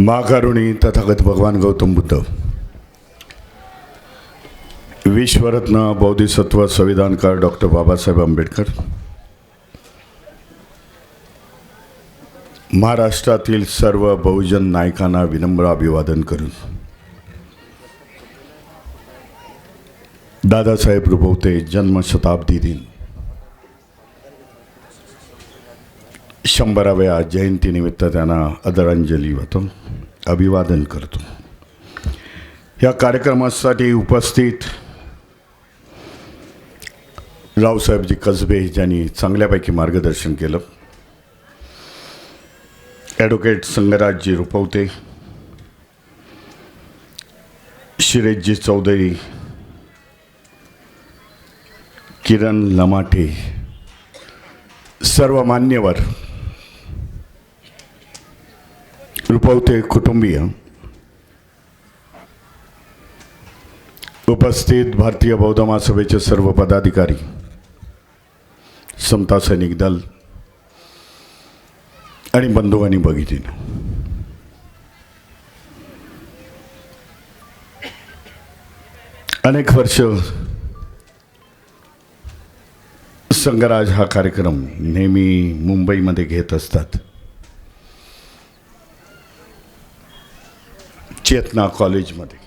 महाकारुणी तथागत भगवान गौतम बुद्ध. विश्वरत्न बौद्धिसत्व संविधानकार डॉक्टर बाबासाहेब आंबेडकर. महाराष्ट्रातील सर्व बहुजन नायकांना विनम्र अभिवादन करून. दादासाहेब रुभवते जन्मशताब्दी दिन. शंभराव्या जयंतीनिमित्त त्यांना आदरांजली वाहतो अभिवादन करतो. या कार्यक्रमासाठी उपस्थित रावसाहेबजी कसबे ज्यांनी चांगल्यापैकी मार्गदर्शन केलं. ॲडव्होकेट संगराजजी रुपवते. शिरेशजी चौधरी. किरण लमाटे सर्व मान्यवर रुपवते कुटुंबीय उपस्थित भारतीय बौद्ध महासभेचे सर्व पदाधिकारी समता सैनिक दल आणि बंधू आणि भगिनीन अनेक वर्ष संगराज हा कार्यक्रम नेहमी मुंबईमध्ये घेत असतात चेतना कॉलेजमध्ये.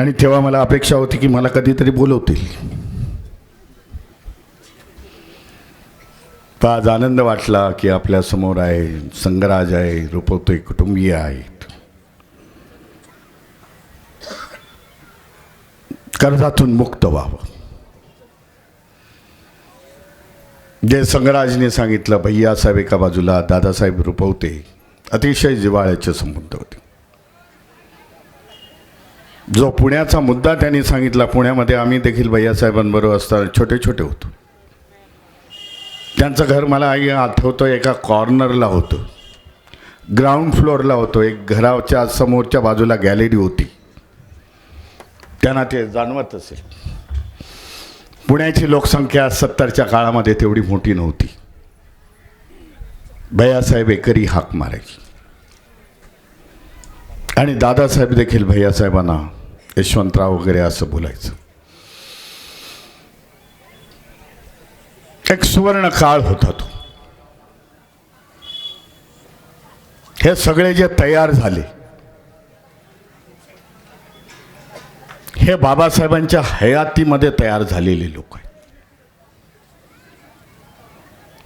आणि तेव्हा मला अपेक्षा होती की मला कधीतरी बोलवतील. तर आज आनंद वाटला की आपल्यासमोर आहे संगराज आहे रुपवते कुटुंबीय आहेत. कर्जातून मुक्त व्हावं. जे संगराजने सांगितलं भैयासाहेब एका बाजूला दादासाहेब रुपवते अतिशय जिव्हाळ्याचे संबंध होते. जो पुण्याचा मुद्दा त्यांनी सांगितला पुण्यामध्ये आम्ही देखील भैयासाहेबांबरोबर असताना छोटे छोटे होतो. त्यांचं घर मला आई आठवतं एका कॉर्नरला होतं. ग्राउंड फ्लोअरला होतो एक घराच्या समोरच्या बाजूला गॅलरी होती. त्यांना ते जाणवत असेल. पुण्याची लोकसंख्या सत्तरच्या काळामध्ये तेवढी मोठी नव्हती. भैयासाहेब एकरी हाक मारायची. आणि दादासाहेब देखील भैयासाहेबांना यशवंतराव वगैरे असं बोलायचं. एक सुवर्ण काळ होता तो. हे सगळे जे तयार झाले हे बाबासाहेबांच्या हयातीमध्ये तयार झालेले लोक आहेत.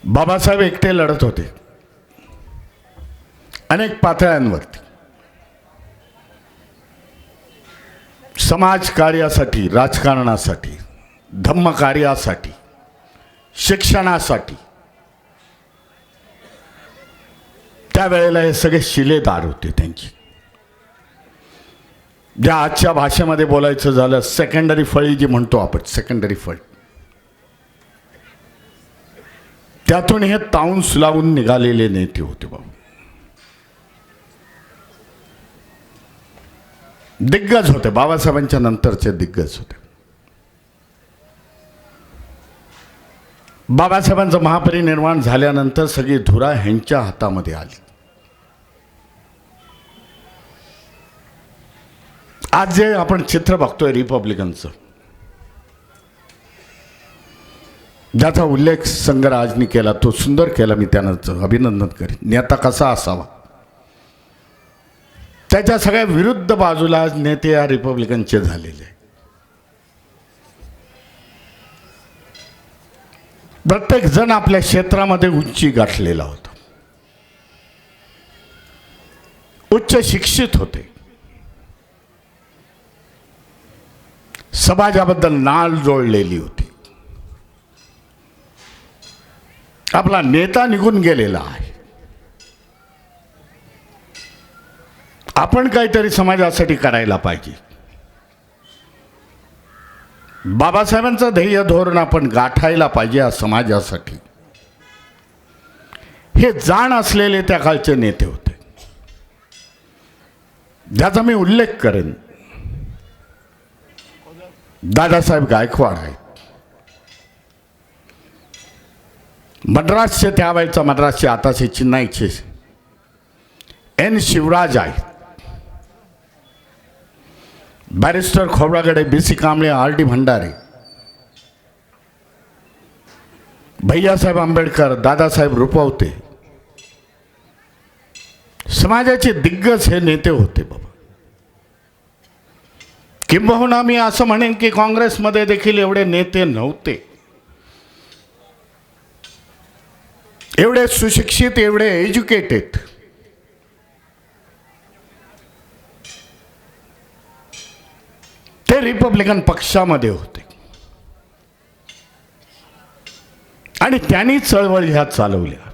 बाबासाहेब एकटे लढत होते. अनेक पातळ्यांवरती. समाज कार्यासाठी राजकारणासाठी धम्म कार्यासाठी शिक्षणासाठी. त्यावेळेला हे सगळे शिलेदार होते त्यांची. ज्या आजच्या भाषेमध्ये बोलायचं झालं सेकंडरी फळी जी म्हणतो आपण सेकंडरी फळ. त्यातून हे ताऊन सुलावून निघालेले नेते होते बाबा. दिग्गज होते. बाबासाहेबांच्या नंतरचे दिग्गज होते. बाबासाहेबांचं महापरिनिर्वाण झाल्यानंतर सगळी धुरा ह्यांच्या हातामध्ये आली. आज जे आपण चित्र बघतोय रिपब्लिकनचं ज्याचा उल्लेख संघराजनी केला तो सुंदर केला मी त्यानं अभिनंदन करीन. नेता कसा असावा? त्याच्या सगळ्या विरुद्ध बाजूला नेते या रिपब्लिकनचे झालेले प्रत्येक जण आपल्या क्षेत्रामध्ये उंची गाठलेला होता. उच्च शिक्षित होते. समाजाबद्दल नाळ जोडलेली होती. आपला नेता निघून गेलेला आहे. आपण काहीतरी समाजासाठी करायला पाहिजे. बाबासाहेबांचं ध्येय धोरण आपण गाठायला पाहिजे या समाजासाठी. हे जाण असलेले त्या काळचे नेते होते. ज्याचा मी उल्लेख करेन. दादासाहेब गायकवाड आहेत. मद्रासचे त्यावेळेचा मद्रासचे आताचे चेन्नईचे एन शिवराज आहेत. Barrister Khobragade B C Kamble R D Bhandare. Bhaiyasaheb Ambedkar Dadasaheb Rupawate. समाजाचे दिग्गज हे नेते होते बाबा. किंबहुना मी असं म्हणेन की काँग्रेसमध्ये देखील एवढे नेते नव्हते. एवढे सुशिक्षित एवढे एज्युकेटेड ते रिपब्लिकन पक्षामध्ये होते. आणि त्यांनी चळवळ ह्या चालवल्या.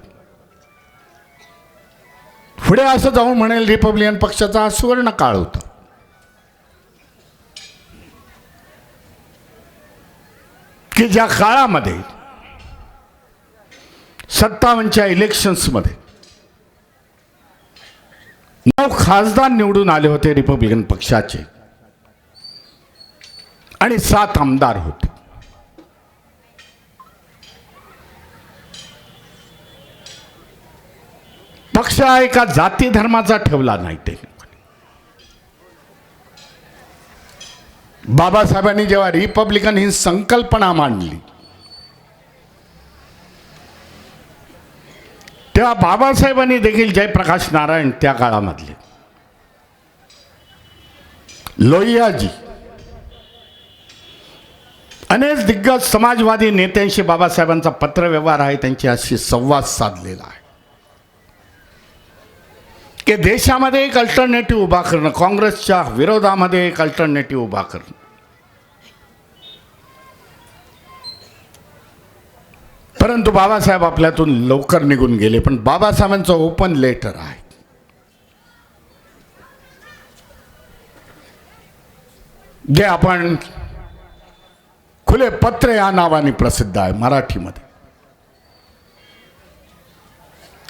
पुढे असं जाऊन म्हणेल रिपब्लिकन पक्षाचा सुवर्ण काळ होता. की ज्या काळामध्ये सत्तावन्नच्या इलेक्शन्समध्ये नऊ खासदार निवडून आले होते रिपब्लिकन पक्षाचे. आणि सात आमदार होते. पक्ष हा एका जाती धर्माचा ठेवला नाही ते. बाबासाहेबांनी जेव्हा रिपब्लिकन ही संकल्पना मांडली तेव्हा बाबासाहेबांनी देखील जयप्रकाश नारायण त्या काळामधले. लोहियाजी अनेक दिग्गज समाजवादी नेत्यांशी बाबासाहेबांचा पत्रव्यवहार आहे त्यांच्याशी संवाद साधलेला आहे. की देशामध्ये एक अल्टरनेटिव्ह उभा करणं काँग्रेसच्या विरोधामध्ये एक अल्टरनेटिव्ह उभा करणं. परंतु बाबासाहेब आपल्यातून लवकर निघून गेले पण बाबासाहेबांचं ओपन लेटर आहे. जे आपण फुले पत्र या नावाने प्रसिद्ध आहे मराठीमध्ये.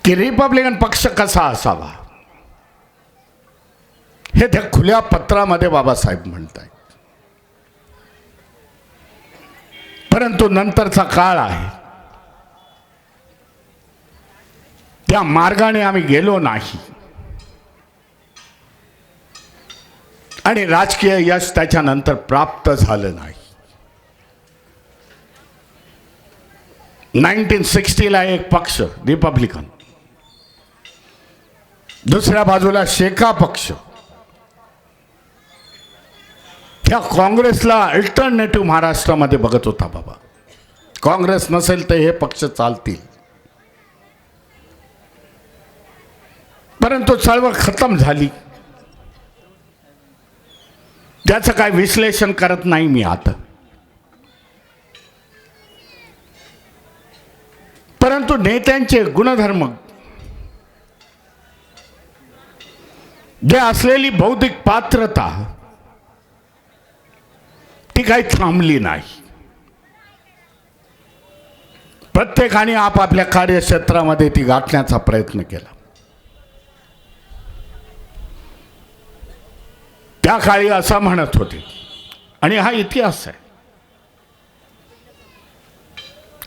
की रिपब्लिकन पक्ष कसा असावा? हे त्या खुल्या पत्रामध्ये बाबासाहेब म्हणत आहेत परंतु नंतरचा काळ आहे. त्या मार्गाने आम्ही गेलो नाही. आणि राजकीय यश त्याच्यानंतर प्राप्त झालं नाही. नाईन्टीन सिक्स्टीला एक पक्ष रिपब्लिकन. दुसऱ्या बाजूला शेका पक्ष. त्या काँग्रेसला अल्टरनेटिव्ह महाराष्ट्रामध्ये बघत होता बाबा. काँग्रेस नसेल तर हे पक्ष चालतील. परंतु चळवळ खतम झाली. त्याचं काय विश्लेषण करत नाही मी आता. परंतु नेत्यांचे गुणधर्म जे असलेली बौद्धिक पात्रता ती काही थांबली नाही. प्रत्येकाने आपापल्या कार्यक्षेत्रामध्ये ती गाठण्याचा प्रयत्न केला. त्या काळी असं म्हणत होते. आणि हा इतिहास आहे.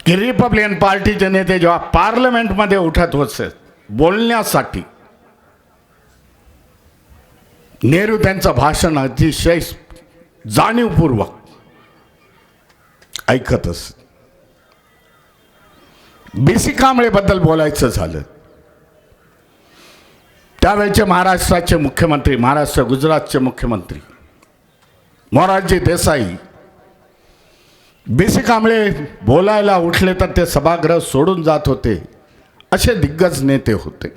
की रिपब्लिकन पार्टीचे नेते जेव्हा पार्लमेंटमध्ये उठत होते बोलण्यासाठी नेहरू त्यांचं भाषण अतिशय जाणीवपूर्वक ऐकतच बी सी कांबळेबद्दल बोलायचं झालं. त्यावेळेचे महाराष्ट्राचे मुख्यमंत्री महाराष्ट्र गुजरातचे मुख्यमंत्री मोरारजी देसाई बी सी कांबळे बोलायला उठले तर ते सभागृह सोडून जात होते. असे दिग्गज नेते होते.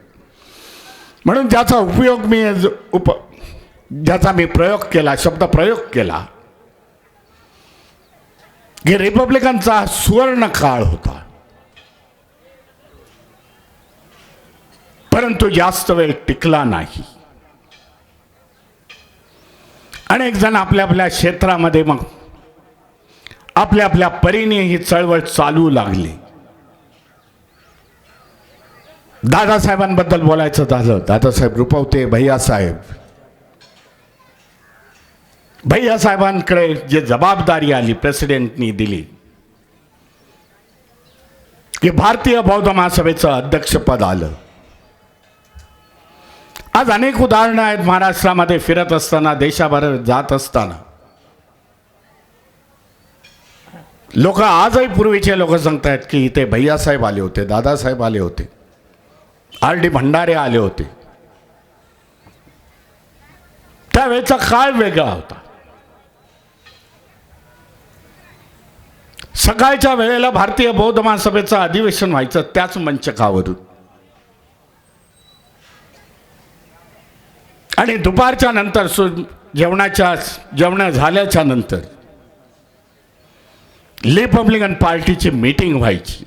म्हणून ज्याचा उपयोग मी उप ज्याचा मी प्रयोग केला शब्द प्रयोग केला की रिपब्लिकनचा सुवर्ण काळ होता. परंतु जास्त वेळ टिकला नाही. अनेक जण आपल्या आपल्या क्षेत्रामध्ये मग आपल्या आपल्या परीने ही चळवळ चालू लागली. दादासाहेबांबद्दल बोलायचं झालं. दादासाहेब रुपवते भैयासाहेब. भैयासाहेबांकडे जे जबाबदारी आली प्रेसिडेंटनी दिली की भारतीय बौद्ध महासभेचं अध्यक्षपद आलं. आज अनेक उदाहरणं आहेत महाराष्ट्रामध्ये फिरत असताना देशाभर जात असताना. लोक आजही पूर्वीचे लोक सांगतायत की इथे भैयासाहेब आले होते दादासाहेब आले होते आर डी भंडारे आले होते. त्यावेळेचा काळ वेगळा होता. सकाळच्या वेळेला भारतीय बौद्ध महासभेचं अधिवेशन व्हायचं त्याच मंचकावरून. आणि दुपारच्या नंतर सु जेवणाच्या जेवणं झाल्याच्यानंतर रिपब्लिकन पार्टीची मीटिंग व्हायची.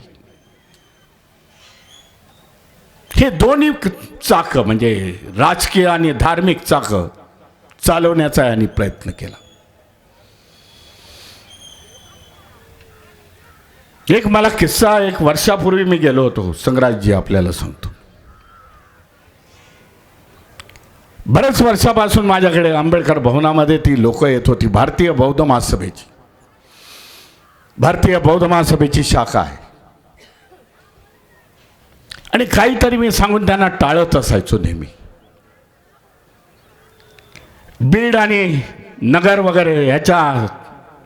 हे दोन्ही चाक म्हणजे राजकीय आणि धार्मिक चाक चालवण्याचा यांनी प्रयत्न केला. एक मला किस्सा एक वर्षापूर्वी मी गेलो होतो संग्राजी आपल्याला सांगतो. बरेच वर्षापासून माझ्याकडे आंबेडकर भवनामध्ये ती लोक येत होती भारतीय बौद्ध महासभेची. भारतीय बौद्ध महासभेची शाखा आहे. आणि काहीतरी मी सांगून त्यांना टाळत असायचो नेहमी. बीड आणि नगर वगैरे ह्याच्या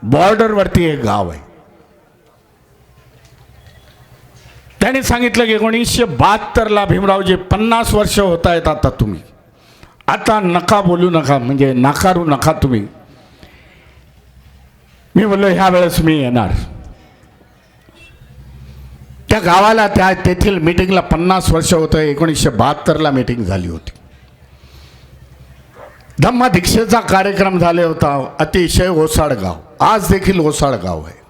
बॉर्डरवरती एक गाव आहे. त्याने सांगितलं की एकोणीसशे बहात्तरला भीमरावजी पन्नास वर्ष होत आहेत आता तुम्ही. आता नका बोलू नका म्हणजे नाकारू नका तुम्ही. मी बोललो ह्या वेळेस मी येणार. त्या गावाला त्या तेथील मीटिंगला पन्नास वर्ष होतं. एकोणीसशे बहात्तरला मीटिंग झाली होती. धम्म दीक्षेचा कार्यक्रम झाले होता. अतिशय ओसाड गाव. आज देखील ओसाड गाव आहे.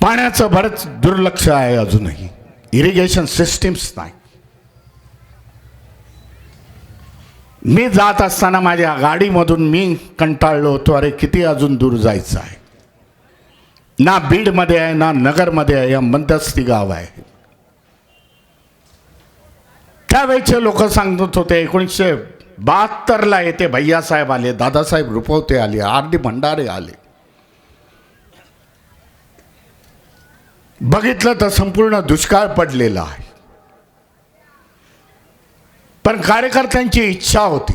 पाण्याचं बरंच दुर्लक्ष आहे अजूनही. इरिगेशन सिस्टीम्स नाही. मी जात असताना माझ्या गाडीमधून मी कंटाळलो होतो. अरे किती अजून दूर जायचं आहे? ना बीडमध्ये आहे ना नगरमध्ये आहे या मध्यस्थी गाव आहे. त्यावेळेचे लोक सांगत होते एकोणीसशे बहात्तरला येते भैयासाहेब आले दादासाहेब रुपवते आले आर डी भंडारे आले. बघितलं तर संपूर्ण दुष्काळ पडलेला आहे. पण कार्यकर्त्यांची इच्छा होती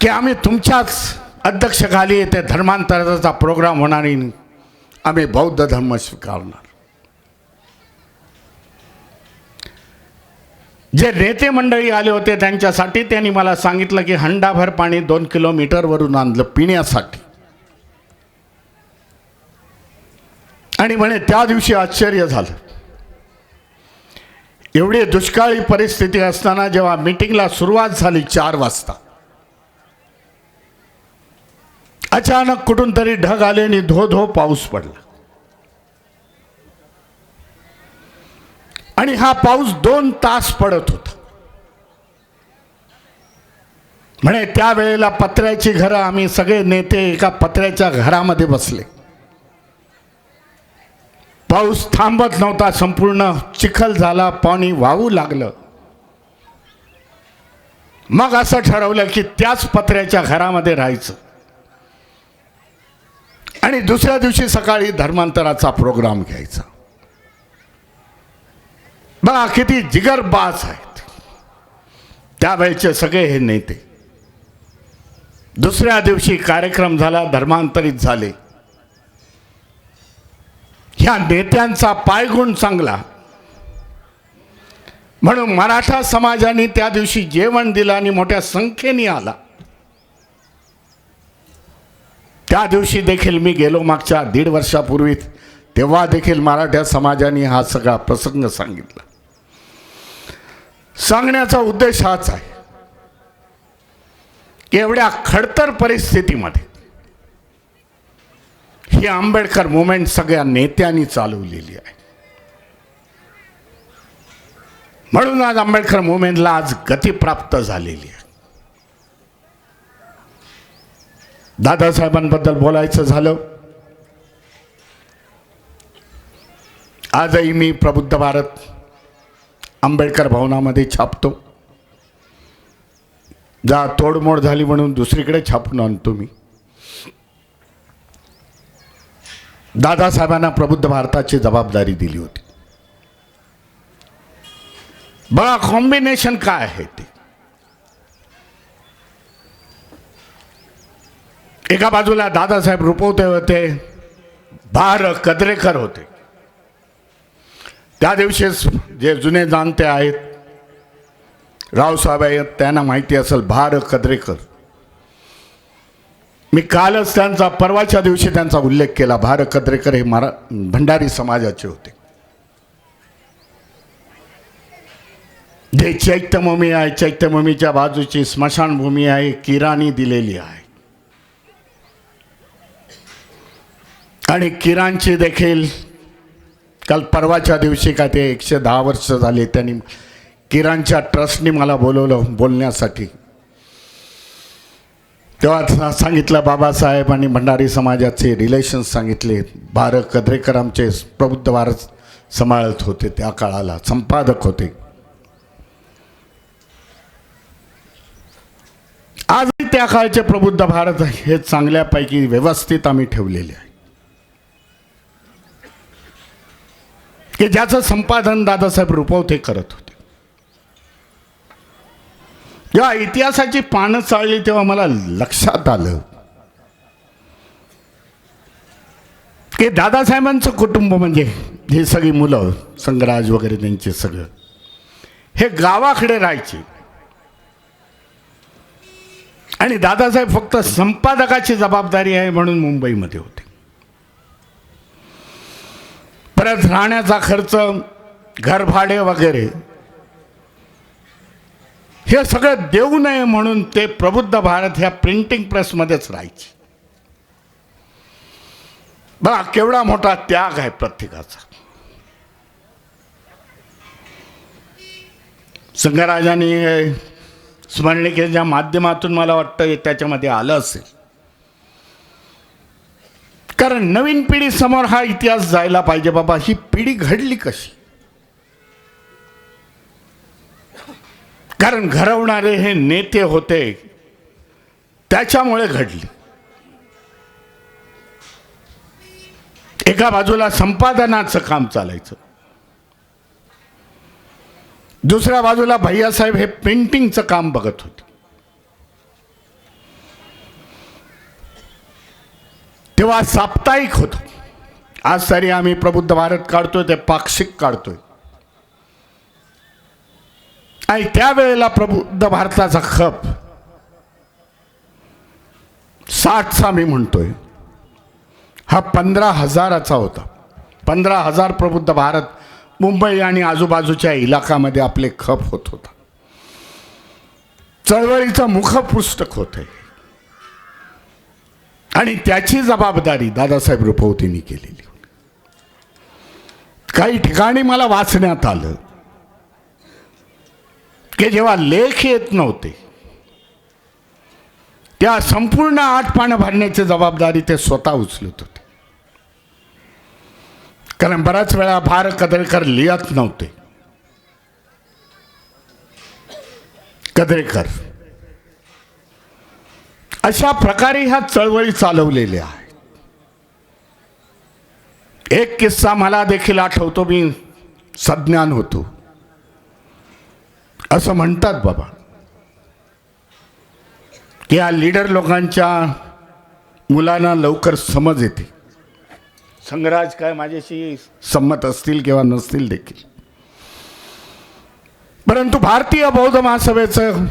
की आम्ही तुमच्याच अध्यक्षखाली येथे धर्मांतराचा प्रोग्राम होणार आम्ही बौद्ध धर्म स्वीकारणार. जे नेते मंडळी आले होते त्यांच्यासाठी त्यांनी मला सांगितलं की हंडाभर पाणी दोन किलोमीटरवरून आणलं पिण्यासाठी. आणि म्हणे त्या दिवशी आश्चर्य झालं. एवढी दुष्काळी परिस्थिती असताना जेव्हा मीटिंगला सुरुवात झाली चार वाजता अचानक कुठून तरी ढग आले आणि धो धो पाऊस पडला. आणि हा पाऊस दोन तास पडत होता. म्हणे त्यावेळेला पत्र्याची घरं आम्ही सगळे नेते एका पत्र्याच्या घरामध्ये बसले. पाऊस थांबत नव्हता संपूर्ण चिखल झाला पाणी वाहू लागलं. मग असं ठरवलं की त्याच पत्र्याच्या घरामध्ये राहायचं. आणि दुसऱ्या दिवशी सकाळी धर्मांतराचा प्रोग्राम घ्यायचा. बघा किती जिगरबाज आहेत. त्यावेळेचे सगळे हे नेते. दुसऱ्या दिवशी कार्यक्रम झाला धर्मांतरित झाले. ह्या नेत्यांचा पायगुण चांगला. म्हणून मराठा समाजाने त्या दिवशी जेवण दिलं आणि मोठ्या संख्येने आला. त्या दिवशी देखील मी गेलो मागच्या दीड वर्षापूर्वी तेव्हा देखील मराठा समाजाने हा सगळा प्रसंग सांगितला. सांगण्याचा उद्देश हाच आहे एवढ्या खडतर परिस्थितीमध्ये ही आंबेडकर मुवमेंट सगळ्या नेत्यांनी चालवलेली आहे. म्हणून आज आंबेडकर मुवमेंटला आज गती प्राप्त झालेली आहे. दादासाहेबांबद्दल बोलायचं झालं. आजही मी प्रबुद्ध भारत आंबेडकर भवनामध्ये छापतो. जा तोडमोड झाली म्हणून दुसरीकडे छापून आणतो मी. दादासाहेबांना प्रबुद्ध भारताची जबाबदारी दिली होती. बघा कॉम्बिनेशन काय आहे ते. एका बाजूला दादासाहेब रुपवते होते बार कदरेकर होते. त्या दिवशी जे जुने जाणते आहेत रावसाहेब आहेत त्यांना माहिती असेल भार कदरेकर. मी कालच त्यांचा परवाच्या दिवशी त्यांचा उल्लेख केला. भार कद्रेकर हे मरा भंडारी समाजाचे होते. जे चैत्यभूमी आहे चैत्यभूमीच्या बाजूची स्मशानभूमी आहे किराणी दिलेली आहे. आणि किराणची देखील काल परवाच्या दिवशी काय ते एकशे दहा वर्ष झाले त्यांनी किराणच्या ट्रस्टनी मला बोलवलं बोलण्यासाठी. तेव्हा सांगितलं बाबासाहेब आणि भंडारी समाजाचे रिलेशन्स सांगितले. भार कद्रेकर आमचे प्रबुद्ध भारत सांभाळत होते त्या काळाला संपादक होते. आजही त्या काळचे प्रबुद्ध भारत हे चांगल्यापैकी व्यवस्थित आम्ही ठेवलेले आहे. की ज्याचं संपादन दादासाहेब रुपवते करत होते. जेव्हा इतिहासाची पानं चाळली तेव्हा मला लक्षात आलं. की दादासाहेबांचं कुटुंब म्हणजे ही सगळी मुलं संगराज वगैरे त्यांचे सगळं. हे गावाकडे राहायचे. आणि दादासाहेब फक्त संपादकाची जबाबदारी आहे म्हणून मुंबईमध्ये होते. परत राहण्याचा खर्च घरभाडे वगैरे हे सगळं देऊ नये म्हणून ते प्रबुद्ध भारत ह्या प्रिंटिंग प्रेसमध्येच राहायचे. बघा केवढा मोठा त्याग आहे प्रत्येकाचा. संघराजाने स्मरणिकेच्या माध्यमातून मला वाटतं त्याच्यामध्ये आलं असेल. कारण नवीन पिढी समोर हा इतिहास जायला पाहिजे बाबा ही पिढी घडली कशी? कारण घडवणारे हे नेते होते. त्याच्यामुळे घडली. एका बाजूला संपादनाचं काम चालायचं. दुसऱ्या बाजूला भैयासाहेब हे पेंटिंगचं काम बघत होते. तेव्हा साप्ताहिक होतं. आज तरी आम्ही प्रबुद्ध भारत काढतोय ते पाक्षिक काढतोय. आणि त्यावेळेला प्रबुद्ध भारताचा खप. साठचा मी म्हणतोय. हा पंधरा हजाराचा होता. पंधरा हजार प्रबुद्ध भारत मुंबई आणि आजूबाजूच्या इलाकामध्ये आपले खप होत होता. चळवळीचं मुखपुस्तक होत. आहे आणि त्याची जबाबदारी दादासाहेब रुपवतींनी केलेली काही ठिकाणी मला वाचण्यात आलं. की जेव्हा लेख येत नव्हते त्या संपूर्ण आठ पानं भरण्याची जबाबदारी ते स्वतः उचलत होते. कारण बऱ्याच वेळा भार कदरेकर लिहत नव्हते. कदरेकर अशा प्रकारे ह्या चळवळी चालवलेल्या आहेत. एक किस्सा मला देखील आठवतो मी सज्ञान होतो. असं म्हणतात बाबा. की या लीडर लोकांच्या मुलांना लवकर समज येते. संग्राज काय माझ्याशी संमत असतील किंवा नसतील देखील. परंतु भारतीय बौद्ध महासभेचं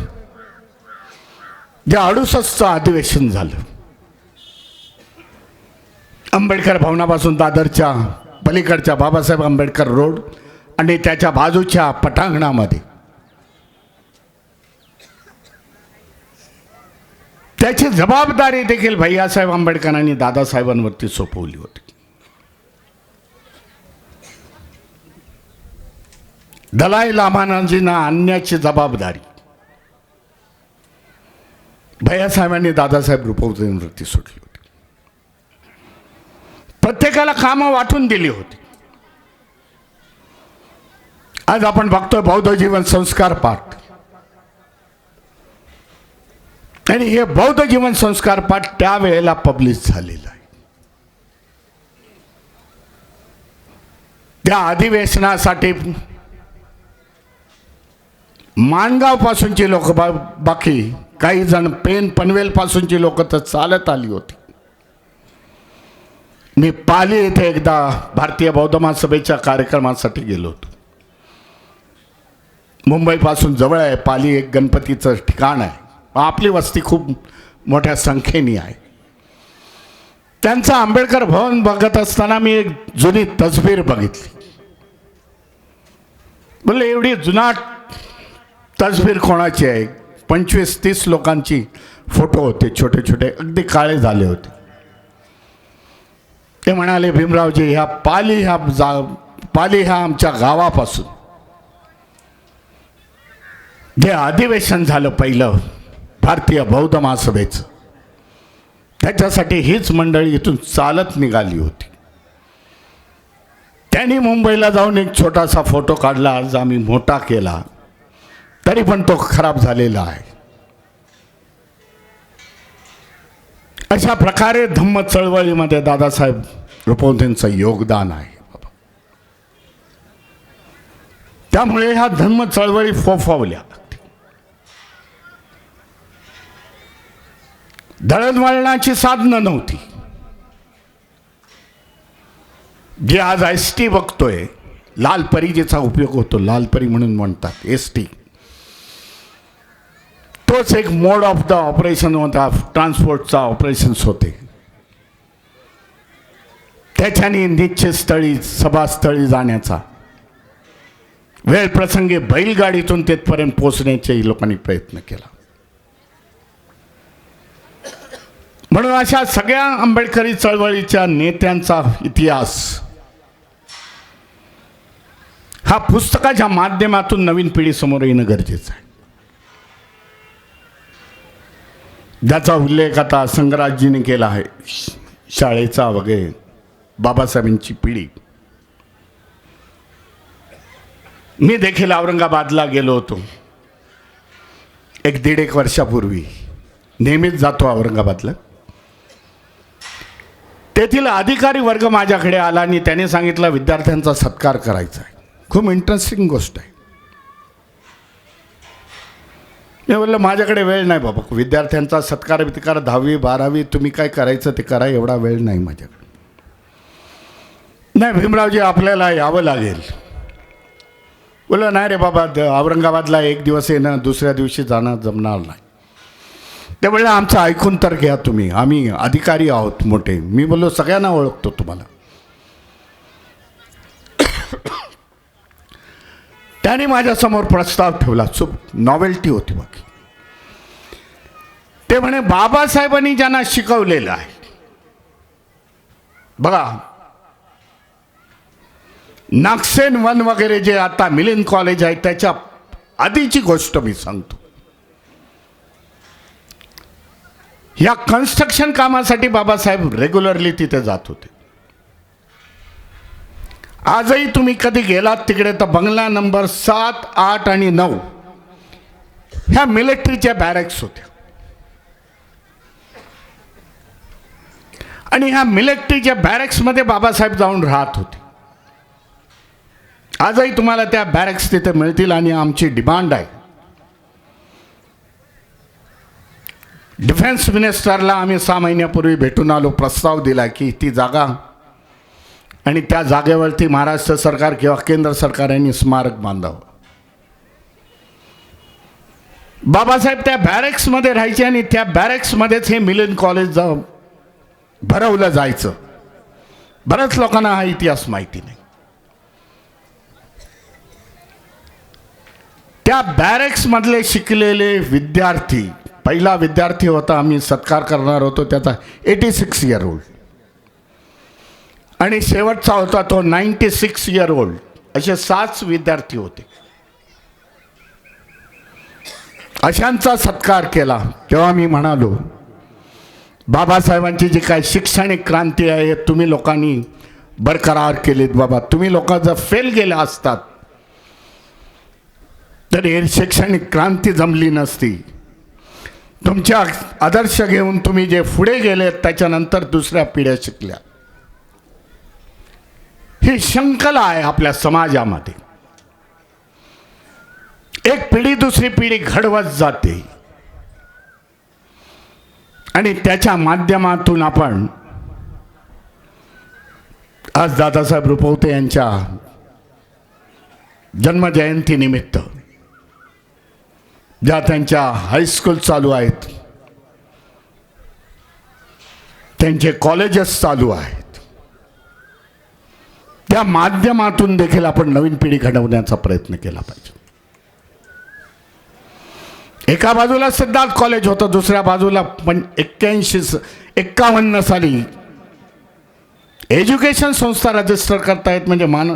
जे अडुसष्टचं अधिवेशन झालं आंबेडकर भवनापासून दादरच्या पलीकडच्या बाबासाहेब आंबेडकर रोड आणि त्याच्या बाजूच्या पटांगणामध्ये त्याची जबाबदारी देखील भैयासाहेब आंबेडकरांनी दादासाहेबांवरती सोपवली होती. दलाई लामानाजींना आणण्याची जबाबदारी. भैयासाहेबांनी दादासाहेब रुपवतेवरती सुटली होती. प्रत्येकाला कामं वाटून दिली होती. आज आपण बघतोय बौद्ध जीवन संस्कार पाठ आणि हे बौद्ध जीवन संस्कार पाठ त्यावेळेला पब्लिश झालेलं आहे. त्या अधिवेशनासाठी माणगाव पासूनची लोक बाकी काही जण पेन पनवेल पासूनची लोक तर चालत आली होती. मी पाली येथे एकदा भारतीय बौद्ध महासभेच्या कार्यक्रमासाठी गेलो होतो. मुंबईपासून जवळ आहे पाली एक गणपतीचं ठिकाण आहे. आपली वस्ती खूप मोठ्या संख्येने आहे. त्यांचं आंबेडकर भवन बघत असताना मी एक जुनी तस्वीर बघितली. म्हणलं एवढी जुनाट तस्वीर कोणाची आहे? पंचवीस तीस लोकांची फोटो होते छोटे छोटे अगदी काळे झाले होते. ते म्हणाले भीमरावजी ह्या पाली ह्या जा पाली ह्या आमच्या गावापासून. जे अधिवेशन झालं पहिलं भारतीय बौद्ध महासभेचं. त्याच्यासाठी हीच मंडळी इथून चालत निघाली होती. त्यांनी मुंबईला जाऊन एक छोटासा फोटो काढला आज आम्ही मोठा केला. तरी पण तो खराब झालेला आहे. अशा प्रकारे धम्म चळवळीमध्ये दादासाहेब रुपवतेंचं योगदान आहे. त्यामुळे ह्या धम्म चळवळी फोफावल्या. दळणवळणाची साधनं नव्हती. जे आज एस टी बघतोय लाल परीजेचा उपयोग होतो लाल परी म्हणून म्हणतात एस टी तोच एक मोड ऑफ द ऑपरेशन होता ट्रान्सपोर्टचा ऑपरेशन्स होते. त्याच्याने निश्चित स्थळी सभास्थळी जाण्याचा. वेळ प्रसंगी बैलगाडीतून तिथपर्यंत पोचण्याचाही लोकांनी प्रयत्न केला. म्हणून अशा सगळ्या आंबेडकरी चळवळीच्या नेत्यांचा इतिहास हा पुस्तकाच्या माध्यमातून नवीन पिढी समोर येणं गरजेचं आहे. ज्याचा उल्लेख आता संगराजजीने केला आहे शाळेचा वगैरे बाबासाहेबांची पिढी. मी देखील औरंगाबादला गेलो होतो. एक दीड एक वर्षापूर्वी. नेहमीच जातो औरंगाबादला. तेथील अधिकारी वर्ग माझ्याकडे आला आणि त्याने सांगितलं विद्यार्थ्यांचा सत्कार करायचा आहे. खूप इंटरेस्टिंग गोष्ट आहे. मी बोललं माझ्याकडे वेळ नाही बाबा विद्यार्थ्यांचा सत्कार बित्कार दहावी बारावी तुम्ही काय करायचं ते करा एवढा वेळ नाही माझ्याकडे. नाही भीमरावजी आपल्याला यावं लागेल. बोललं नाही रे बाबा द- औरंगाबादला एक दिवस येणं दुसऱ्या दिवशी जाणं जमणार नाही. ते म्हणलं आमचं ऐकून तर घ्या तुम्ही. आम्ही अधिकारी आहोत मोठे. मी बोललो सगळ्यांना ओळखतो तुम्हाला. त्याने माझ्यासमोर प्रस्ताव ठेवला. चूप नॉवेल्टी होती बाकी. ते म्हणे बाबासाहेबांनी ज्यांना शिकवलेलं आहे. बघा. नागसेन वन वगैरे जे आता मिलिंद कॉलेज आहे त्याच्या आधीची गोष्ट मी सांगतो. या कन्स्ट्रक्शन कामासाठी बाबासाहेब रेग्युलरली तिथे जात होते. आजही तुम्ही कधी गेलात तिकडे तर बंगला नंबर सात आठ आणि नऊ ह्या मिलिटरीच्या बॅरेक्स होत्या. आणि ह्या मिलिटरीच्या बॅरेक्समध्ये बाबासाहेब जाऊन राहत होते. आजही तुम्हाला त्या बॅरेक्स तिथे मिळतील आणि आमची डिमांड आहे. डिफेन्स मिनिस्टरला आम्ही सहा महिन्यापूर्वी भेटून आलो प्रस्ताव दिला की ती जागा आणि त्या जागेवरती महाराष्ट्र सरकार किंवा केंद्र सरकार यांनी स्मारक बांधावं. बाबासाहेब त्या बॅरेक्समध्ये राहायचे आणि त्या बॅरेक्समध्येच हे मिलन कॉलेज जा भरवलं जायचं. बऱ्याच लोकांना हा इतिहास माहिती नाही. त्या बॅरेक्समधले शिकलेले विद्यार्थी पहिला विद्यार्थी होता आम्ही सत्कार करणार होतो त्याचा एटी सिक्स इयर ओल्ड आणि शेवटचा होता तो नाईन्टी सिक्स इयर ओल्ड असे सात विद्यार्थी होते. अशांचा सत्कार केला. तेव्हा मी म्हणालो बाबासाहेबांची जी काय शैक्षणिक क्रांती आहे तुम्ही लोकांनी बरकरार केलीत बाबा. तुम्ही लोक जर फेल गेल्या असतात तर हे शैक्षणिक क्रांती जमली नसती. तुमच्या आदर्श घेऊन तुम्ही जे पुढे गेले त्याच्यानंतर दुसऱ्या पिढ्या शिकल्या. ही शंकला आहे आपल्या समाजामध्ये. एक पिढी दुसरी पिढी घडवत जाते. आणि त्याच्या माध्यमातून आपण आज दादासाहेब रुपवते यांच्या जन्मजयंतीनिमित्त ज्या त्यांच्या हायस्कूल चालू आहेत त्यांचे कॉलेजेस चालू आहेत त्या माध्यमातून देखील आपण नवीन पिढी घडवण्याचा प्रयत्न केला पाहिजे. एका बाजूला सिद्धार्थ कॉलेज होतं दुसऱ्या बाजूला पण एक्क्याऐंशी एक्कावन्न साली एज्युकेशन संस्था रजिस्टर करतायत म्हणजे मान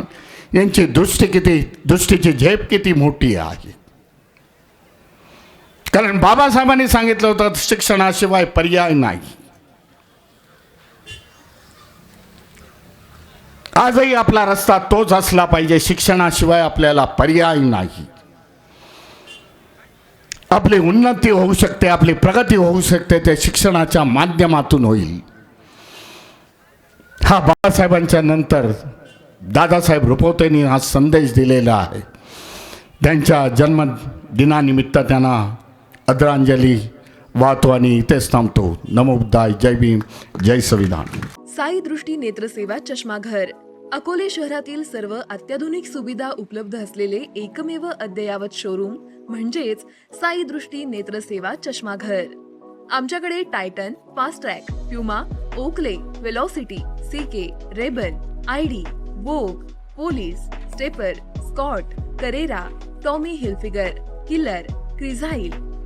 यांची दृष्टी किती दृष्टीची झेप किती मोठी आहे. कारण बाबासाहेबांनी सांगितलं होतं शिक्षणाशिवाय पर्याय नाही. आजही आपला रस्ता तोच असला पाहिजे शिक्षणाशिवाय आपल्याला पर्याय नाही. आपली उन्नती होऊ शकते आपली प्रगती होऊ शकते ते शिक्षणाच्या माध्यमातून होईल. हा बाबासाहेबांच्या नंतर दादासाहेब रुपवतेंनी हा संदेश दिलेला आहे. त्यांच्या जन्मदिनानिमित्त त्यांना आदरांजली वाहतो आणि इथेच थांबतो. नमोबुद्धाय जय भीम जय संविधान. साई दृष्टी नेत्रसेवा चष्माघर. अकोले शहरातील सर्व अत्याधुनिक सुविधा उपलब्ध असलेले एकमेव अद्ययावत शोरूम म्हणजेच साई दृष्टी नेत्रसेवा चष्माघर. आमच्याकडे Titan Fastrack Puma Oakley Velocity CK Rayban ID Vogue Police Stepper Scott Carrera Tommy Hilfiger Killer Crizal